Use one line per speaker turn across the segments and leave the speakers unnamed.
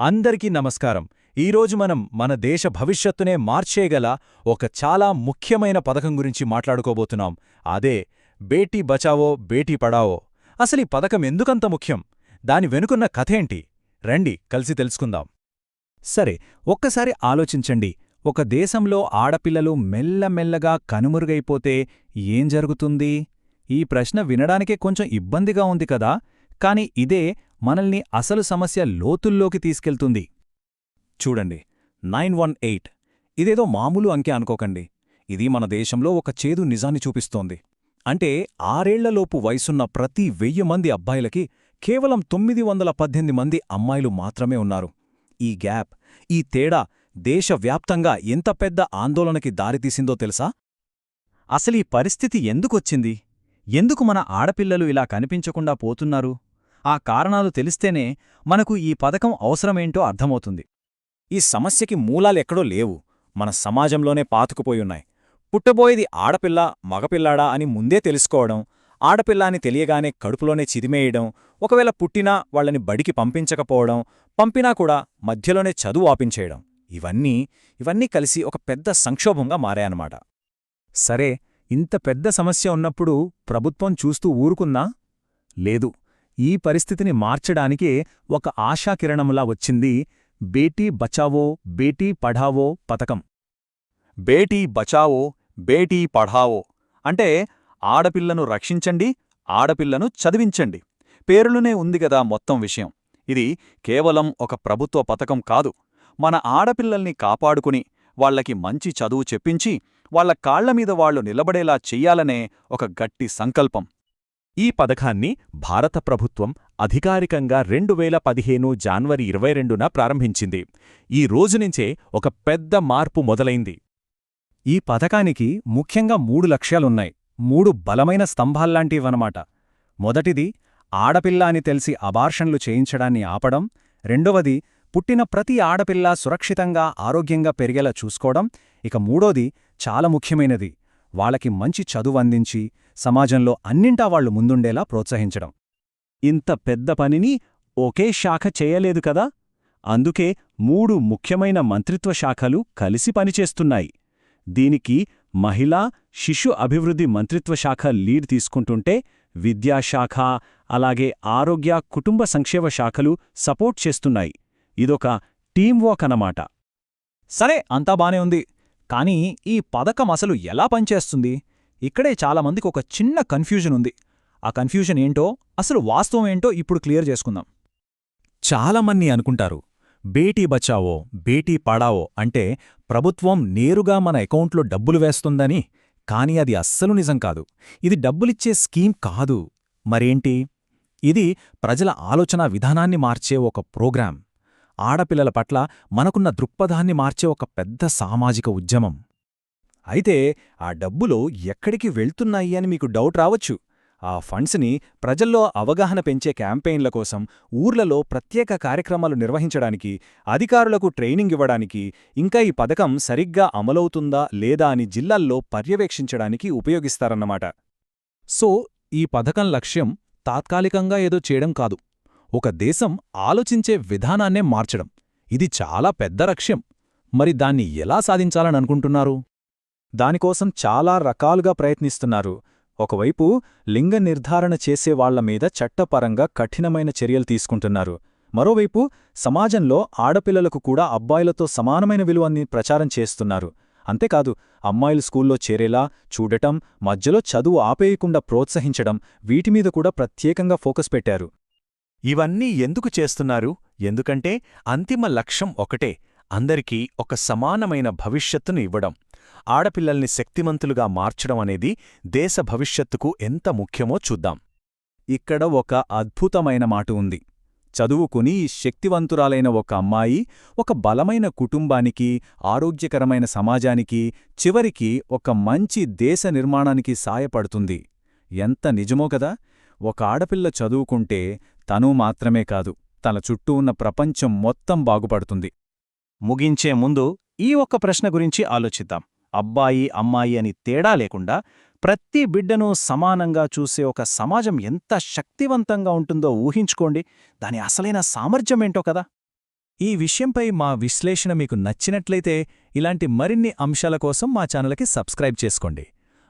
అందరికీ నమస్కారం. ఈరోజు మనం మన దేశ భవిష్యత్తునే మార్చేయగల ఒక చాలా ముఖ్యమైన పథకం గురించి మాట్లాడుకోబోతున్నాం. అదే బేటీ బచావో బేటీ పడావో. అసలు ఈ పథకం ఎందుకంత ముఖ్యం? దాని వెనుకున్న కథేంటి రండి కలిసి తెలుసుకుందాం. సరే ఒక్కసారి ఆలోచించండి. ఒక దేశంలో ఆడపిల్లలు మెల్లమెల్లగా కనుమరుగైపోతే ఏం జరుగుతుంది? ఈ ప్రశ్న వినడానికే కొంచెం ఇబ్బందిగా ఉంది కదా? కాని ఇదే మనల్ని అసలు సమస్య లోతుల్లోకి తీసుకెళ్తుంది. చూడండి నైన్ వన్ ఎయిట్. ఇదేదో మామూలు అంకె అనుకోకండి. ఇది మన దేశంలో ఒక చేదు నిజాన్ని చూపిస్తోంది. అంటే ఆరేళ్ళలోపు వయసున్న ప్రతి వెయ్యి మంది అబ్బాయిలకి కేవలం తొమ్మిది వందల పద్దెనిమిది మంది అమ్మాయిలు మాత్రమే ఉన్నారు. ఈ గ్యాప్ ఈ తేడా దేశవ్యాప్తంగా ఎంత పెద్ద ఆందోళనకి దారితీసిందో తెలుసా? అసలీ పరిస్థితి ఎందుకొచ్చింది? ఎందుకు మన ఆడపిల్లలు ఇలా కనిపించకుండా పోతున్నారు? ఆ కారణాలు తెలిస్తేనే మనకు ఈ పథకం అవసరమేంటో అర్థమవుతుంది. ఈ సమస్యకి మూలాలెక్కడో లేవు. మన సమాజంలోనే పాతుకుపోయున్నాయి. పుట్టబోయేది ఆడపిల్ల మగపిల్లాడా అని ముందే తెలుసుకోవడం ఆడపిల్ల అని తెలియగానే కడుపులోనే చిదిమేయడం ఒకవేళ పుట్టినా వాళ్ళని బడికి పంపించకపోవడం పంపినా కూడా మధ్యలోనే చదువు ఆపించేయడం. ఇవన్నీ ఇవన్నీ కలిసి ఒక పెద్ద సంక్షోభంగా మారాయన్నమాట. సరే ఇంత పెద్ద సమస్య ఉన్నప్పుడు ప్రభుత్వం చూస్తూ ఊరుకున్నా లేదు. ఈ పరిస్థితిని మార్చడానికే ఒక ఆశాకిరణములా వచ్చింది బేటీ బచావో బేటీ పఢావో పథకం. బేటీ బచావో బేటీ పఢావో అంటే ఆడపిల్లను రక్షించండి ఆడపిల్లను చదివించండి. పేరులోనే ఉంది గదా మొత్తం విషయం. ఇది కేవలం ఒక ప్రభుత్వ పథకం కాదు. మన ఆడపిల్లల్ని కాపాడుకుని వాళ్ళకి మంచి చదువు చెప్పించి వాళ్ళ కాళ్ళమీద వాళ్ళు నిలబడేలా చెయ్యాలనే ఒక గట్టి సంకల్పం. ఈ పథకాన్ని భారత ప్రభుత్వం అధికారికంగా రెండు వేల పదిహేను జాన్వరి ఇరవై రెండున ప్రారంభించింది. ఈ రోజునుంచే ఒక పెద్ద మార్పు మొదలైంది. ఈ పథకానికి ముఖ్యంగా మూడు లక్ష్యాలున్నాయి. మూడు బలమైన స్తంభాల్లాంటివన్నమాట. మొదటిది ఆడపిల్ల అని తెలిసి అబార్షన్లు చేయించడాన్ని ఆపడం. రెండవది పుట్టిన ప్రతి ఆడపిల్ల సురక్షితంగా ఆరోగ్యంగా పెరిగేలా చూసుకోవడం. ఇక మూడోది చాలా ముఖ్యమైనది వాళ్ళకి మంచి చదువు అందించి సమాజంలో అన్నింటా వాళ్ళు ముందుండేలా ప్రోత్సహించడం. ఇంత పెద్ద పనిని ఒకే శాఖ చేయలేదు కదా? అందుకే మూడు ముఖ్యమైన మంత్రిత్వ శాఖలు కలిసి పనిచేస్తున్నాయి. దీనికి మహిళా శిశు అభివృద్ధి మంత్రిత్వ శాఖ లీడ్ తీసుకుంటుంటే విద్యాశాఖ అలాగే ఆరోగ్య కుటుంబ సంక్షేమ శాఖలు సపోర్ట్ చేస్తున్నాయి. ఇదొక టీం వర్క్ అన్నమాట. సరే అంతా బానే ఉంది. కానీ ఈ పథకం అసలు ఎలా పనిచేస్తుంది? ఇక్కడే చాలామందికి ఒక చిన్న కన్ఫ్యూజన్ ఉంది. ఆ కన్ఫ్యూజన్ ఏంటో అసలు వాస్తవం ఏంటో ఇప్పుడు క్లియర్ చేసుకుందాం. చాలామంది అనుకుంటారు బేటీ బచావో బేటీ పడావో అంటే ప్రభుత్వం నేరుగా మన అకౌంట్లో డబ్బులు వేస్తుందని కాని అది అస్సలు నిజం కాదు. ఇది డబ్బులిచ్చే స్కీమ్ కాదు. మరేంటి? ఇది ప్రజల ఆలోచనా విధానాన్ని మార్చే ఒక ప్రోగ్రాం ఆడపిల్లల పట్ల మనకున్న దృక్పథాన్ని మార్చే ఒక పెద్ద సామాజిక ఉద్యమం. అయితే ఆ డబ్బులు ఎక్కడికి వెళ్తున్నాయి అని మీకు డౌట్ రావచ్చు. ఆ ఫండ్స్ని ప్రజల్లో అవగాహన పెంచే క్యాంపెయిన్ల కోసం ఊర్లలో ప్రత్యేక కార్యక్రమాలు నిర్వహించడానికి అధికారులకు ట్రైనింగ్ ఇవ్వడానికి ఇంకా ఈ పథకం సరిగ్గా అమలవుతుందా లేదా అని జిల్లాల్లో పర్యవేక్షించడానికి ఉపయోగిస్తారన్నమాట. సో ఈ పథకం లక్ష్యం తాత్కాలికంగా ఏదో చేయడం కాదు. ఒక దేశం ఆలోచించే విధానాన్నే మార్చడం. ఇది చాలా పెద్ద లక్ష్యం మరి దాన్ని ఎలా సాధించాలని అనుకుంటున్నారు దానికోసం చాలా రకాలుగా ప్రయత్నిస్తున్నారు. ఒకవైపు లింగ నిర్ధారణ చేసేవాళ్ళ మీద చట్టపరంగా కఠినమైన చర్యలు తీసుకుంటున్నారు. మరోవైపు సమాజంలో ఆడపిల్లలకు కూడా అబ్బాయిలతో సమానమైన విలువని ప్రచారం చేస్తున్నారు. అంతేకాదు అమ్మాయిలు స్కూల్లో చేరేలా చూడటం మధ్యలో చదువు ఆపేయకుండా ప్రోత్సహించడం వీటిమీద కూడా ప్రత్యేకంగా ఫోకస్ పెట్టారు. ఇవన్నీ ఎందుకు చేస్తున్నారు? ఎందుకంటే అంతిమ లక్ష్యం ఒకటే అందరికీ ఒక సమానమైన భవిష్యత్తును ఇవ్వడం. ఆడపిల్లల్ని శక్తిమంతులుగా మార్చడం అనేది దేశ భవిష్యత్తుకు ఎంత ముఖ్యమో చూద్దాం. ఇక్కడ ఒక అద్భుతమైన మాట ఉంది. చదువుకుని శక్తివంతురాలైన ఒక అమ్మాయి ఒక బలమైన కుటుంబానికి ఆరోగ్యకరమైన సమాజానికి చివరికి ఒక మంచి దేశ నిర్మాణానికి సాయపడుతుంది. ఎంత నిజమో కదా! ఒక ఆడపిల్ల చదువుకుంటే తను మాత్రమే కాదు తన చుట్టూ ఉన్న ప్రపంచం మొత్తం బాగుపడుతుంది. ముగించే ముందు ఈ ఒక్క ప్రశ్న గురించి ఆలోచిద్దాం. అబ్బాయి అమ్మాయి అని తేడా లేకుండా ప్రతి బిడ్డను సమానంగా చూసే ఒక సమాజం ఎంత శక్తివంతంగా ఉంటుందో ఊహించుకోండి. దాని అసలైన సామర్థ్యమేంటో కదా? ఈ విషయంపై మా విశ్లేషణ మీకు నచ్చినట్లయితే ఇలాంటి మరిన్ని అంశాల కోసం మా ఛానల్కి సబ్స్క్రైబ్ చేసుకోండి.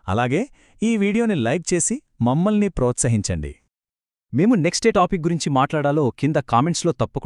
అలాగే ఈ వీడియోని లైక్ చేసి మమ్మల్ని ప్రోత్సహించండి.
మేము నెక్స్ట్ డే టాపిక్ గురించి మాట్లాడాలో కింద కామెంట్స్లో తప్పకుండా